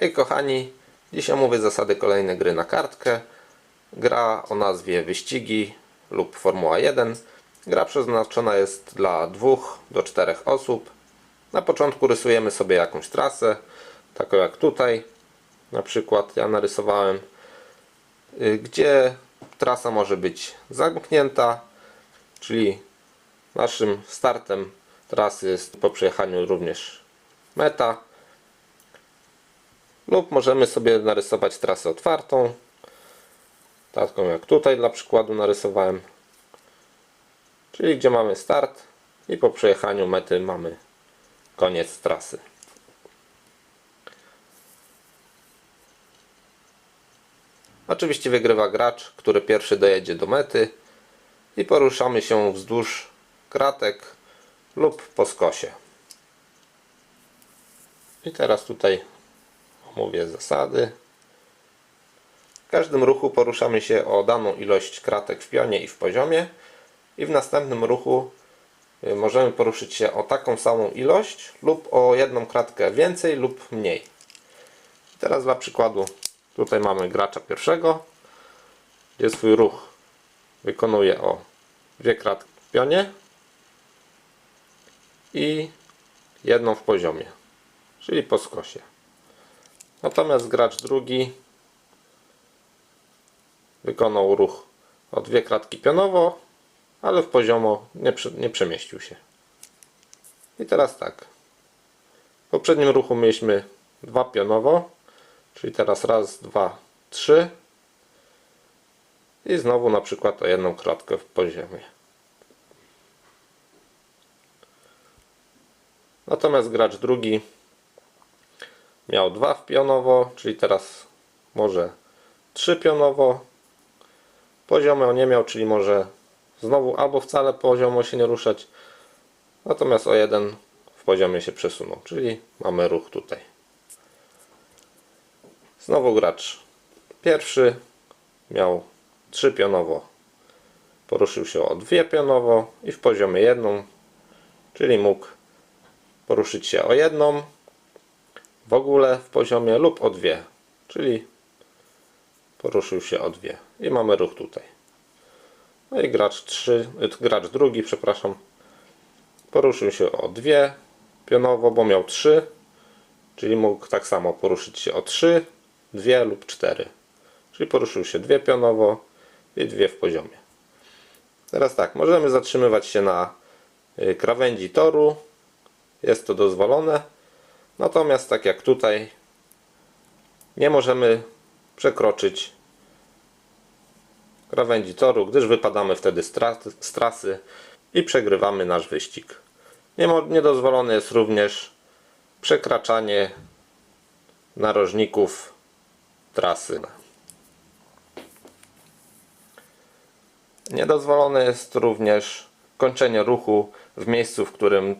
Hej kochani, dzisiaj omówię zasady kolejnej gry na kartkę. Gra o nazwie Wyścigi lub Formuła 1. Gra przeznaczona jest dla dwóch do czterech osób. Na początku rysujemy sobie jakąś trasę, taką jak tutaj. Na przykład ja narysowałem, y, gdzie trasa może być zamknięta, czyli naszym startem trasy jest po przejechaniu również meta lub możemy sobie narysować trasę otwartą taką jak tutaj dla przykładu narysowałem. Czyli gdzie mamy start i po przejechaniu mety mamy koniec trasy. Oczywiście wygrywa gracz który pierwszy dojedzie do mety i poruszamy się wzdłuż kratek lub po skosie. I teraz tutaj omówię zasady. W każdym ruchu poruszamy się o daną ilość kratek w pionie i w poziomie i w następnym ruchu y, możemy poruszyć się o taką samą ilość lub o jedną kratkę więcej lub mniej. Teraz dla przykładu tutaj mamy gracza pierwszego, gdzie swój ruch wykonuje o dwie kratki w pionie i jedną w poziomie, czyli po skosie. Natomiast gracz drugi wykonał ruch o dwie kratki pionowo, ale w poziomo nie, nie przemieścił się. I teraz tak. W poprzednim ruchu mieliśmy dwa pionowo, czyli teraz raz, dwa, trzy. I znowu na przykład o jedną kratkę w poziomie. Natomiast gracz drugi miał dwa w pionowo, czyli teraz może trzy pionowo. Poziomo nie miał, czyli może znowu albo wcale poziomo się nie ruszać, natomiast o jeden w poziomie się przesunął, czyli mamy ruch tutaj. Znowu gracz pierwszy miał trzy pionowo, poruszył się o dwie pionowo i w poziomie jedną, czyli mógł poruszyć się o jedną w ogóle w poziomie lub o dwie, czyli poruszył się o dwie i mamy ruch tutaj. No i gracz, trzy, y, gracz drugi, przepraszam, poruszył się o dwie pionowo, bo miał trzy, czyli mógł tak samo poruszyć się o trzy, dwie lub cztery. Czyli poruszył się dwie pionowo i dwie w poziomie. Teraz tak, możemy zatrzymywać się na y, krawędzi toru. Jest to dozwolone. Natomiast tak jak tutaj nie możemy przekroczyć krawędzi toru, gdyż wypadamy wtedy z tra- z trasy i przegrywamy nasz wyścig. Niedozwolone jest również przekraczanie narożników trasy. Niedozwolone jest również kończenie ruchu w miejscu, w którym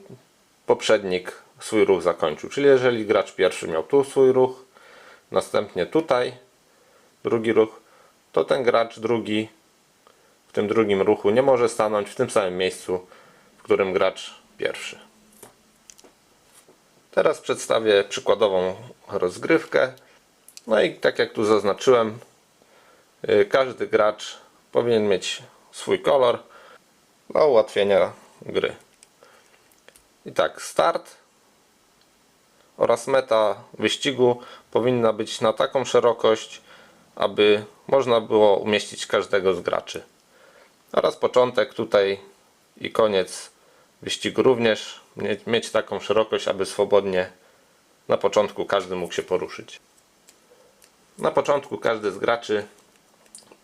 poprzednik swój ruch zakończył. Czyli jeżeli gracz pierwszy miał tu swój ruch, następnie tutaj drugi ruch, to ten gracz drugi w tym drugim ruchu nie może stanąć w tym samym miejscu, w którym gracz pierwszy. Teraz przedstawię przykładową rozgrywkę. No i tak jak tu zaznaczyłem, y, każdy gracz powinien mieć swój kolor dla ułatwienia gry. I tak, start oraz meta wyścigu powinna być na taką szerokość, aby można było umieścić każdego z graczy. Oraz początek tutaj i koniec wyścigu również mie- mieć taką szerokość, aby swobodnie na początku każdy mógł się poruszyć. Na początku każdy z graczy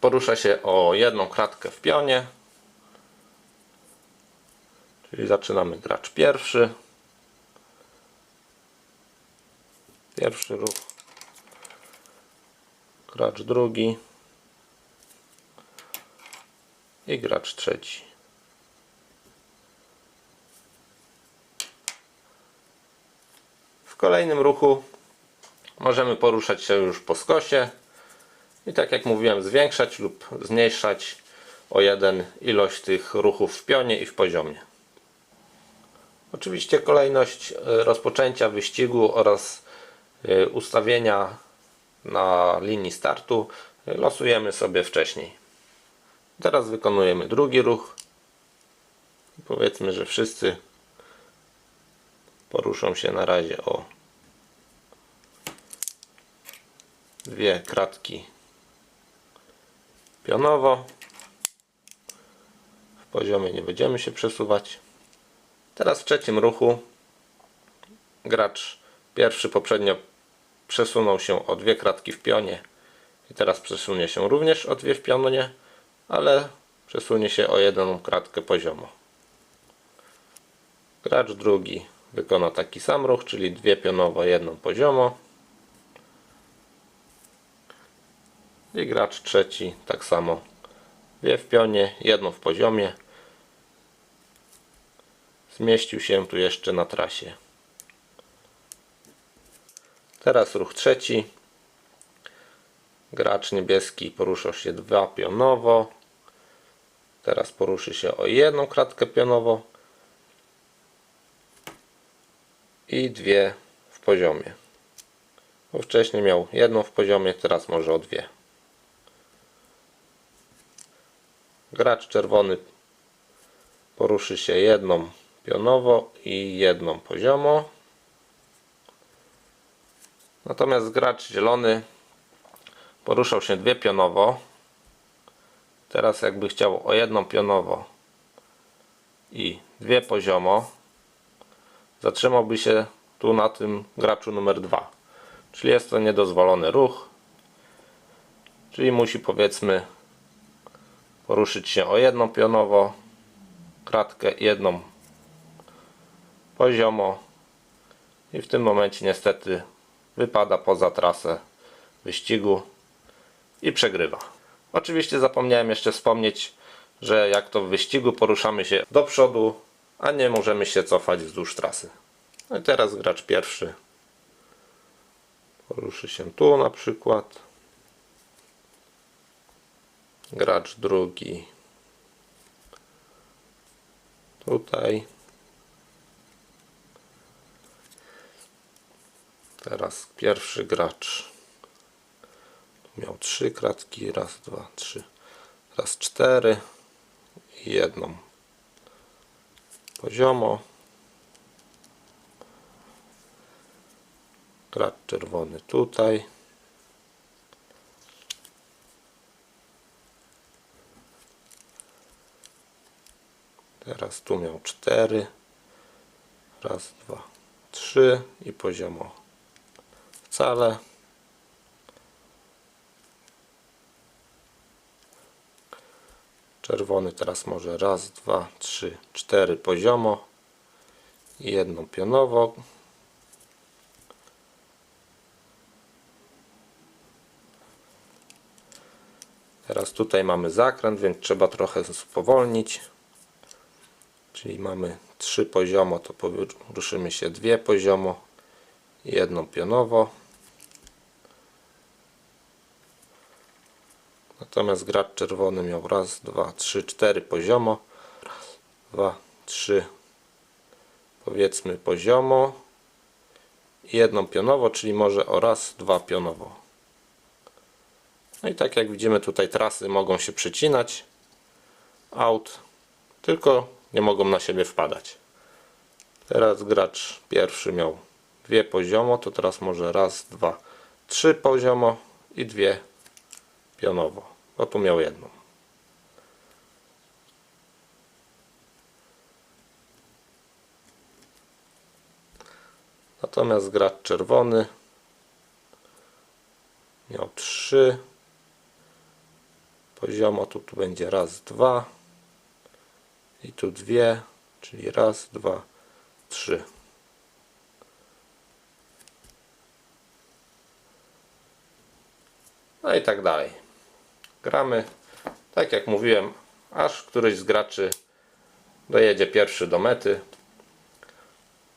porusza się o jedną kratkę w pionie. Czyli zaczynamy gracz pierwszy. Pierwszy ruch. Gracz drugi. I gracz trzeci. W kolejnym ruchu możemy poruszać się już po skosie i tak jak mówiłem zwiększać lub zmniejszać o jeden ilość tych ruchów w pionie i w poziomie. Oczywiście kolejność e, rozpoczęcia wyścigu oraz ustawienia na linii startu y, losujemy sobie wcześniej. Teraz wykonujemy drugi ruch. Powiedzmy, że wszyscy poruszą się na razie o dwie kratki pionowo. W poziomie nie będziemy się przesuwać. Teraz w trzecim ruchu gracz pierwszy poprzednio przesunął się o dwie kratki w pionie i teraz przesunie się również o dwie w pionie, ale przesunie się o jedną kratkę poziomo. Gracz drugi wykona taki sam ruch, czyli dwie pionowo, jedną poziomo. I gracz trzeci tak samo. Dwie w pionie, jedną w poziomie. Zmieścił się tu jeszcze na trasie. Teraz ruch trzeci. Gracz niebieski poruszał się dwa pionowo. Teraz poruszy się o jedną kratkę pionowo i dwie w poziomie. Bo wcześniej miał jedną w poziomie, teraz może o dwie. Gracz czerwony poruszy się jedną pionowo i jedną poziomo. Natomiast gracz zielony poruszał się dwie pionowo. Teraz jakby chciał o jedną pionowo i dwie poziomo, zatrzymałby się tu na tym graczu numer 2. Czyli jest to niedozwolony ruch. Czyli musi powiedzmy poruszyć się o jedną pionowo, kratkę jedną poziomo i w tym momencie niestety wypada poza trasę wyścigu i przegrywa. Oczywiście zapomniałem jeszcze wspomnieć, że jak to w wyścigu poruszamy się do przodu, a nie możemy się cofać wzdłuż trasy. No i teraz gracz pierwszy poruszy się tu na przykład. Gracz drugi tutaj. Teraz pierwszy gracz. Miał trzy kratki, raz, dwa, trzy, raz cztery. I jedną. Poziomo. Gracz czerwony tutaj. Teraz tu miał cztery. Raz, dwa, trzy. I poziomo wcale. Czerwony teraz może raz, dwa, trzy, cztery poziomo i jedną pionowo. Teraz tutaj mamy zakręt, więc trzeba trochę spowolnić. Czyli mamy trzy poziomo, to poruszymy się dwie poziomo jedną pionowo. Natomiast gracz czerwony miał raz, dwa, trzy, cztery poziomo. Dwa, trzy, powiedzmy poziomo. I jedną pionowo, czyli może o raz, dwa pionowo. No i tak jak widzimy tutaj trasy mogą się przecinać aut, tylko nie mogą na siebie wpadać. Teraz gracz pierwszy miał dwie poziomo, to teraz może raz, dwa, trzy poziomo i dwie pionowo. No tu miał jedną. Natomiast gracz czerwony miał trzy poziomo, tu, tu będzie raz, dwa i tu dwie, czyli raz, dwa, trzy. No i tak dalej. Gramy, tak jak mówiłem, aż któryś z graczy dojedzie pierwszy do mety.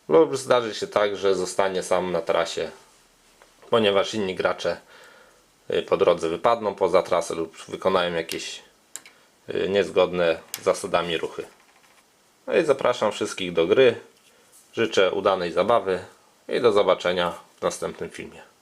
Lub zdarzy się tak, że zostanie sam na trasie, ponieważ inni gracze y, po drodze wypadną poza trasę lub wykonają jakieś y, niezgodne z zasadami ruchy. No i zapraszam wszystkich do gry. Życzę udanej zabawy i do zobaczenia w następnym filmie.